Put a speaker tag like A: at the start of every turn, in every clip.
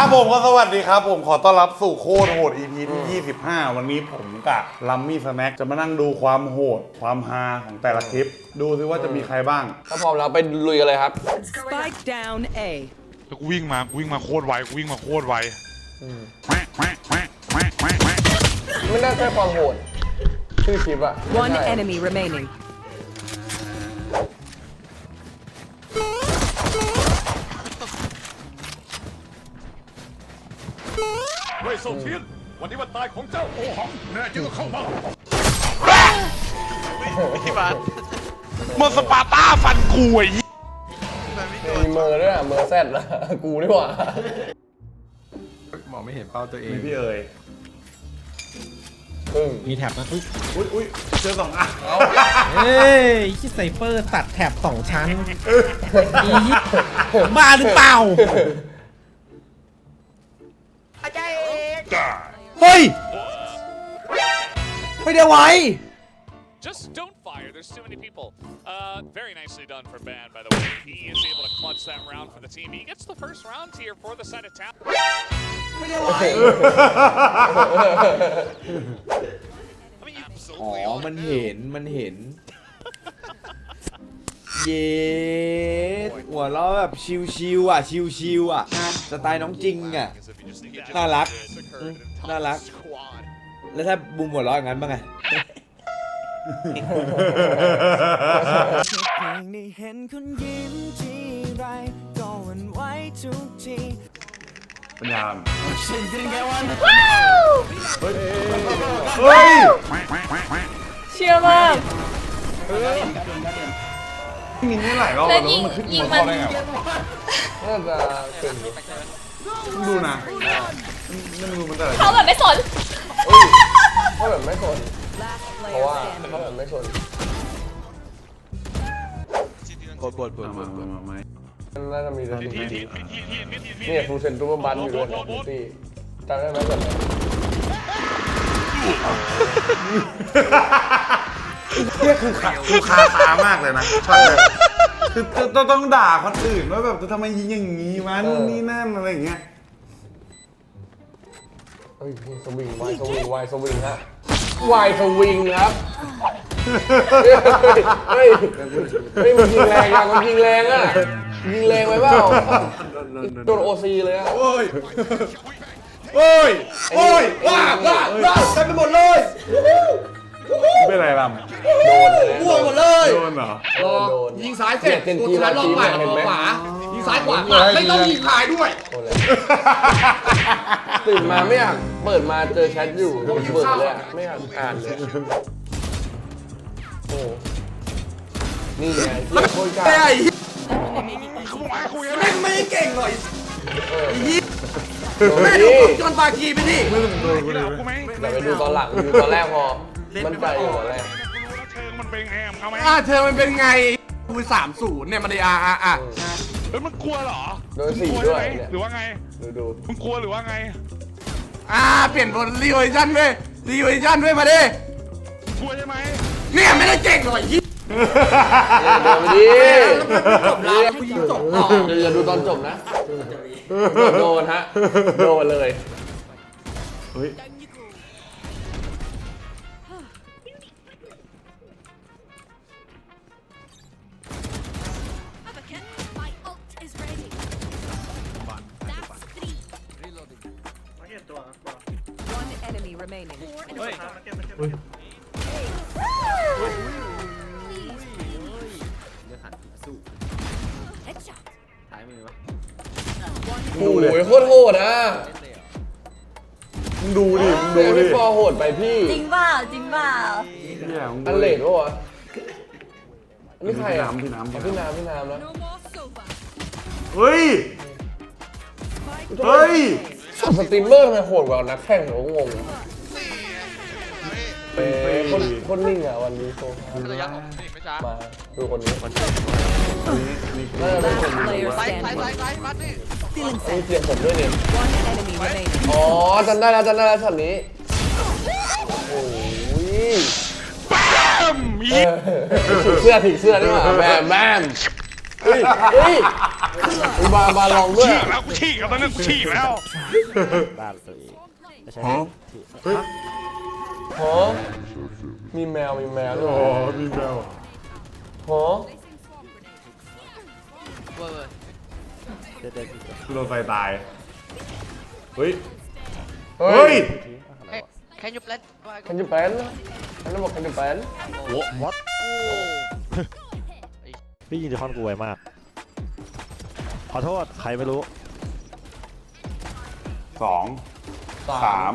A: ครับผมก็สวัสดีครับ ผมขอต้อนรับสู่โคตรโหด EP ที่ 25 วันนี้ผมกับลัมมี่สแน็คจะมานั่งดูความโหด ความฮาของแต่ละคลิป ดูซิว่าจะมีใครบ้าง
B: ถ้าพร้อมแล้วไปลุยกันเลยครับ
C: Spike down A.
D: แล้วกูวิ่งมากูวิ่งมาโคตรไวกูวิ่งมาโคตรไว
B: ไม่น่าใช่ความโหดชื่อคลิปอะ
C: One
B: ไม่ใช่
C: enemy remaining.
E: เว่ยโซเทียน วันนี้วันตายของเจ้าโอหังแน่จริงก็เข้ามา
D: เมื่อสปาร์ต้าฟันกูไอ้เหี้ย
B: มีเมอร์ด้วยอะเมอร์แซดนะกูนี่หว่า
F: มองไม่เห็นเป้าตัวเอง
A: มีพี่เอ๋ย
B: พึ่ง
G: มีแท็บนะอุ๊ย
A: อุ้ยอุ้ยเจอสองอะ
G: เอ้ยชิไซเปอร์ตัดแท็บสองชั้นอีบ้าหรือเปล่า เฮ้ยไม่ได้ไว
H: Just don't fire. There's too many people. Uh, very nicely done for Ban, by the way. He is able to clutch that round for the team. He gets the first round here for the side of town.
G: ไม่ได้ไว
H: I mean,
I: อ๋อ
H: absolutely.
I: มันเห็น มันเห็น เย้หัวเราะแบบชิวๆอะ ชิวๆอะ สไตล์น้องจริงอะ
H: If you just think it
I: น่ารัก
H: just occurred in
I: น่ารัก
H: top squad.
I: แล้วถ้าบูมหัวเราะอย่างนั้นบ้างไง
A: ปัญญามเฮ้ยเฮ้ย
J: เชื่อมาก
A: มินนี่หลายรอบ
J: แล้
A: แล้วว
J: ยิง
A: มันขึ้น
J: ยิง
A: มา
J: มัน
A: เข้าได้ไงวะ
B: น่าจะเก่งอยู่
A: ดูนะ ไม่รู้มันแต่ละ
J: เขาแบบไม่สน
B: เพราะแบบไม่สน
C: Last
B: เพราะ
C: player
B: ว่า
C: standing.
B: เพราะแบบไม่สน
I: ปวดปวดปวดปว
A: มา
I: ดปว
A: มา
I: ด
A: มามา
B: น่าจะมีแต่
D: ที
B: ที
D: ทีทีทีทีทีที
B: เนี่ยฟูเซนตูเปอร์บันอยู่ด้วยนะฟูซี่จำได้ไหมแบบ
A: เนี่ยคือขาคือคาตามากเลยนะช็อตเนี่ยคือต้องต้องด่าคนอื่นว่าแบบทำไมยิงอย่างนี้วะนู่นนี่นั่นอะไรอย่างเงี้ย
B: เฮ้ยสวิงวายสวิงวายสวิงฮะวายสวิงครับเฮ้ยเฮ้ยมันยิงแรงอะมันยิงแรงอะยิงแรงไปเปล่าโดนโอซีเลยอะ
A: โอ้ย โอ้ย โอ้ย ว้าว้าว้าเต็มไปหมดเลยเป็นไรลำ
B: โดนเลย
I: ม่วงหมดเลย
A: โดนเหรอ
B: โดนโดน
F: ยิงซ้ายเสร็จ
B: นี่
F: ตัว
B: ที
F: สุดท้ายรอบขวา
B: เห็นไหม
F: ขวา ยิงซ้ายขวา
A: เฮ้ย
F: ไม่ต้องยิงขายด้วย
B: โดนเลยตื่นมาไม่อยากเปิดมาเจอแชทอยู่เปิดเลยอะไม่อยากอ่านเลยโอ้นี่ไงเหี้ยโคตรกล้า
F: ไอ้
D: กูมาคุย
F: แม่งไม่เก่งหน่อย
B: โดน
F: แม่ง
B: ดิ
F: จนปากีไปดิ
A: ไม่ต้องโดนกูเลย
D: กูไหม
B: เดี๋ยวไปดูตอนหลังดูตอนแรกพอ มันใจอยู่ตอนแรก
D: เชิงมันเป็นไงมึงเอาไหม
F: อ่าเธอมันเป็นไงคูสามศูนย์เนี่ยมันได้อะอะอะ
D: เฮ้ยมึงกลัวเหรอ
B: โดนสี่
D: มึงก
B: ด้
D: ลั
B: วย
D: ใช่ไหม
B: เนี่ย
D: หรือว่าไง
B: ดูดู
D: มึงกลัวหรือว่าไง
F: อ่าเปลี่ยนบทรีเวอร์ชันด้วยรีเวอร์ชันด้วยมาดิ
D: มึงกลัวใช่ไหม
F: เนี่ยไม่ได้เก่งหน่อยยิ่ง
B: เนี่ยโดนไปดิ
F: จบแล้วกูยิงจบต่อ
B: เดี๋ยวอย่าดูตอนจบนะ โดนฮะ โดนเลย
A: เฮ้ย
C: One enemy remaining.
J: Headshot.
B: โอ้ยโคตรโหดอะ
A: มึงดูดิมึง
B: ดู
A: ดูดิ
B: พี่ฟอร์โหดไปพี่
J: จริงเปล่าจริงเปล่า
A: เนี่ยมึง
B: อั
A: ดู
B: นเล
A: ดิ
B: ดปะวะอันนี่ใครอะ
A: พี่น้ำพี่
B: พี่
A: น้ำ
B: น้ำพี่น้ำนะ
J: No more sofa.
A: เฮ้ย เฮ้ย
B: สตรีมเมอร์ทำไมโหดกว่านักแข่งผมก็งงเอ้ยคนคนนิ่งอะวันนี้โซฟามาดูคนนี้น่าจะเป็นคน
C: Last
B: ดี
C: player
B: วะ
C: standing. Stealing
B: มี
C: set.
B: เสียงผมด้วยเนี่ย
C: One enemy remaining.
B: อ๋อจำได้แล้วจำได้แล้วช็อตนี้ โอ้ย
D: แป๊มอี
B: เออถีบเสื้อถีบเสื้อนี่หว่าแบมแบมเฮ้ยเฮ้ยมีบาบาลองด้วย
D: ฉีกแล้วกูฉีกแล้วตอนนี้กูฉีกแล้ว
B: โหมีแมวมีแมวด้วย
A: อ๋อมีแมว
B: โห
A: โดนไฟตาย เฮ้ย
B: เฮ้
A: เฮ้
B: ย
A: ย
K: Can you play?
B: คันยูเป็นคั นยูบอกคันยูเป็น
L: พี่ยิงดีคอนกูไวมาก ขอโทษ ใครไม่รู้
A: สองสาม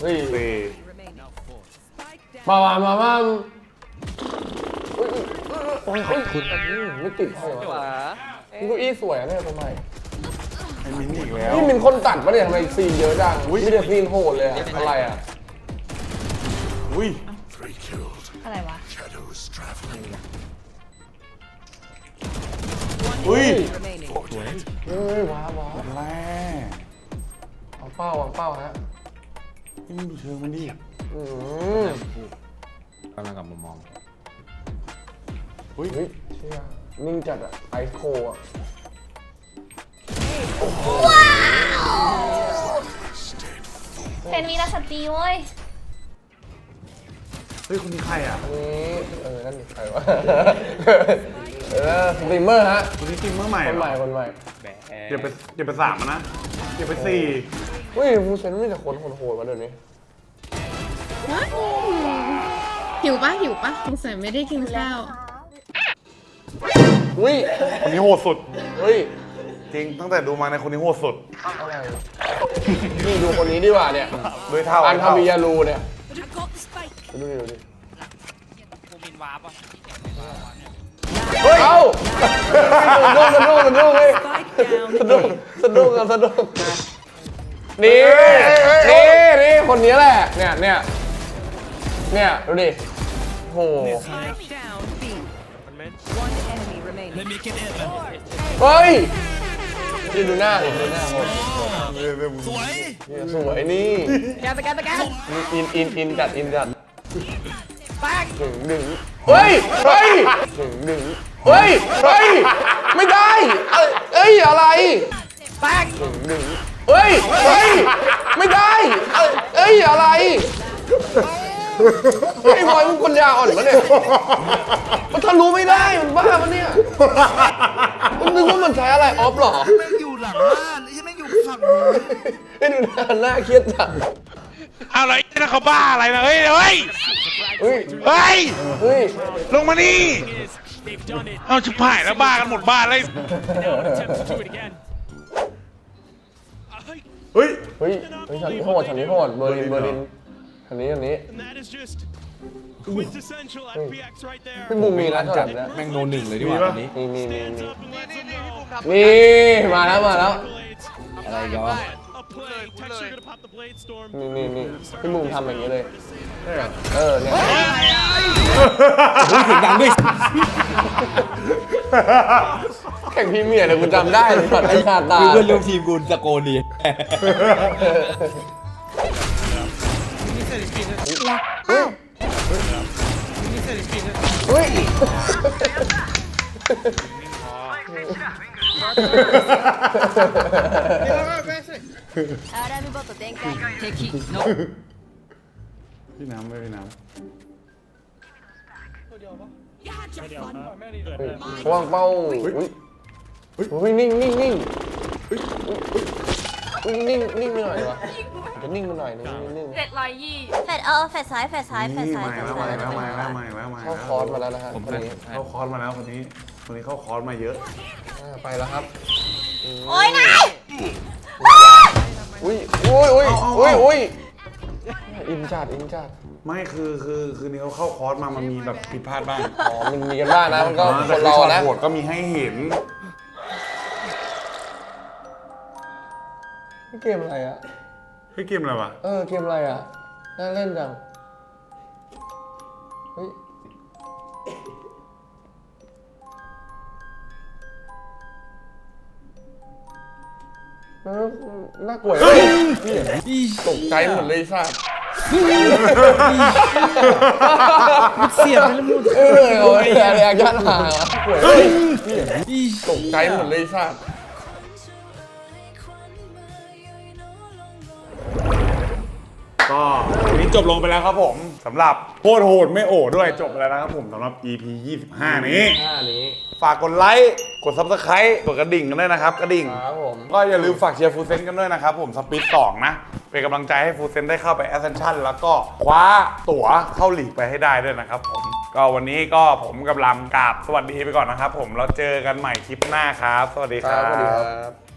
B: เฮ้ย
A: สี่
C: Remaining. Spike down.
B: มามามามาโอ้ยขอบคุณไม่ติดให้หรอนี่เก้าอี้สวยอะเนี่ยทำไม
A: ไอ้มิ้นท์อีกแล้ว
B: นี่เป็นคนตัดปะเนี่ยทำไมซีนเยอะจังไม่ได้ซีนโหดเลยอะอะไรอะ
A: อุ้ย
J: อะไรวะ
A: อุ้ย
C: Remaining.
B: เฮ้ยว้าวว้าว
A: แม่
B: วางเป้าวางเป้าฮะ
A: นี่มึงดูเชิงมันดิ
B: อืม
I: กำลังกลับมามอง
A: อุ้ย
B: เฮ้ยเชี่ยนิ่งจัดอะไอโคอะ
J: เป็นวีรสตรีเว้ย
A: เฮ้ยคนนี้ใครอะ
B: นี่เออ นั่นใครวะ เออสตรีมเมอร์ฮะ
A: คนนี้จริงเมื่อใหม่
B: คน
A: เหร
B: ให
A: อ
B: ม่คนใหม่
A: อย่าไปอย่าไปสามอะนะอย่าไปสี่
B: เฮ้ยฟูเซนไม่แต่คนโหดๆมาเดี๋ยวนี้
J: หิวปะหิวปะสงสัยไม่ได้กินข้าว
B: อุ้ย
A: คนนี้โหดสุด
B: เฮ้ย
A: จริงตั้งแต่ดูมาในคนนี้โหดสุด
B: อะไรนี่ดูคนนี้ดีกว่าเนี่ย
A: ด้วยเท่า
B: อันทา
A: เท่า
B: บิยารูเนี่ย
J: I got the spike
B: ดูดิดูดิ
K: กูมินวาร์ปอะ
B: เฮ้ย เอ้าสะดุ้งสะดุ้งสะดุ้งเฮ้ย
C: Spike down.
B: สะดุ้งสะดุ้งครับสะดุ้งนี่ นี่นี่คนนี้แหละ เนี่ยเนี่ยเนี่ยดูดิโห
C: Spike down. B. One enemy remaining.
B: เฮ้ยนี่ดูหน้าดิดูหน้าโหดสวยสวยนี่
C: แกตะแกตะแก
B: อินอินอินจัดอินจัด ดึงดึงเฮ้ย เฮ้ยดึงดึงเฮ้ย เฮ้ย ไม่ได้เอ้ยเอ้ย อะไรดึงดึงเฮ้ย เฮ้ย ไม่ได้เอ้ยเอ้ย อะไรไอ้บอยมึงคนยาอ่อนปะเนี่ยมันทะลุไม่ได้ มันบ้าปะเนี่ยมึงนึกว่ามันใช้อะไรออฟเหรอ
F: แม่งอยู่หลังบ้านไอ้แม่งอยู่ฝั่งนู้น
B: ไอ้ดูหน้าหน้าเครียดจัด
D: เอาอะไรนะเขาบ้าอะไรนะเฮ้ยเฮ้ย
B: เฮ้ย
D: เฮ้ย
B: เฮ้ย
D: ลงมานี่ เอาชิบหายแล้วบ้ากันหมดบ้านเลย
A: เฮ้ย
B: เฮ้ยเฮ้ยฉันนี้โหดฉันนี้โหดเบอร์ลินเบอร์ลินฉันนี้ฉันนี้พี่บูมมีนะจัดนะ
I: แม่งโนหนึ่งเลยดีกว่าตอนนี้
B: มีมีมีมี
K: นี่นี่นี่ที่ผมทำ
B: นี่ มาแล้วมาแล้ว
I: อะไร ก็
B: นี่นี่นี่พี่บูมทำอย่างนี้เลย เออเนี่ย
I: เสียงดังด้วย
B: แข่งพรีเมียร์เนี่ยกูจำได้เลยก่อนไอ้ชาตา
I: คือเพื่อนร่วมทีมกูตะโกนดี
B: เฮ้ย
J: アラームボット展開
C: 敵の
A: พี่น้ำไม่พี่น้
B: วางเป้าอุ้ยอุ้ยนิ่งนิ่งนิ่งอุ้ยนิ่งนิ่งไปหน่อยวะจะนิ่งไปหน่อยนึงนิ่ง
J: เจ็ดร้อยยี่แฟดเออแฟดซ้ายแฟดซ้าย ำ แฟด
A: นี่
J: ซ้าย
A: มา
J: แฟด
A: แล้ว
J: ซ้า
A: มาย แล้วมาแล้วมาแล้วมาแล้วมา
B: เข้าคอร์สมาแล้วนะฮะคนนี้
A: เข้าคอร์สมาแล้วคนนี้ คนนี้เข้าคอร์สมาเยอะ
B: อ่าไปแล้วครับ
J: โอ้ยนาย
B: อุ้ยอุ้ยอุ้ยอุ้ยอุ้ยอินจัดอินจัด
A: ไม่คือคือคือนี่เขาเข้าคอร์สมามันมีแบบผิดพลาดบ้าง
B: อ๋อมันมีกันบ้างนะมันก็
A: อ๋อ
B: ค
A: แต่
B: น
A: คือ
B: เรา
A: ช็อต
B: นะ
A: โหดก็มีให้เห็น
B: นี่เกมอะไรอะ
A: เฮ้ยเกมอะไรวะ
B: เออเกมอะไรอะน่าเล่นจังเฮ้ย มันน่ากลัวเฮ้ยตกใจหมดเลยสัส
G: เสียบไปแล้วมึง
B: เออโอ้ยแรงแรงยันหาเฮ้ย
G: อี
B: ตกใจหมดเลยสัตว์
A: ก็วันนี้จบลงไปแล้วครับผมสำหรับโคตรโหดไม่โอด้วยจบไปแล้วนะครับผมสำหรับ EP 25 นี้
B: หน้านี้
A: ฝากกดไลค์ กด Subscribe กดกระดิ่งกันด้วยนะครับ กระดิ่ง
B: ครับผม
A: ก็อย่าลืมฝากเชียร์ฟูเซนกันด้วยนะครับผมสปีดสองนะ เป็นกำลังใจให้ฟูเซนได้เข้าไปแอสเซนชั่นแล้วก็คว้าตั๋วเข้าหลีกไปให้ได้ด้วยนะครับผม ก็วันนี้ก็ผมกับลำกราบสวัสดีไปก่อนนะครับผมแล้วเจอกันใหม่คลิปหน้าครับ สวัสดี
B: ค
A: ค
B: รั
A: รั
B: บ บสวัสดีครับ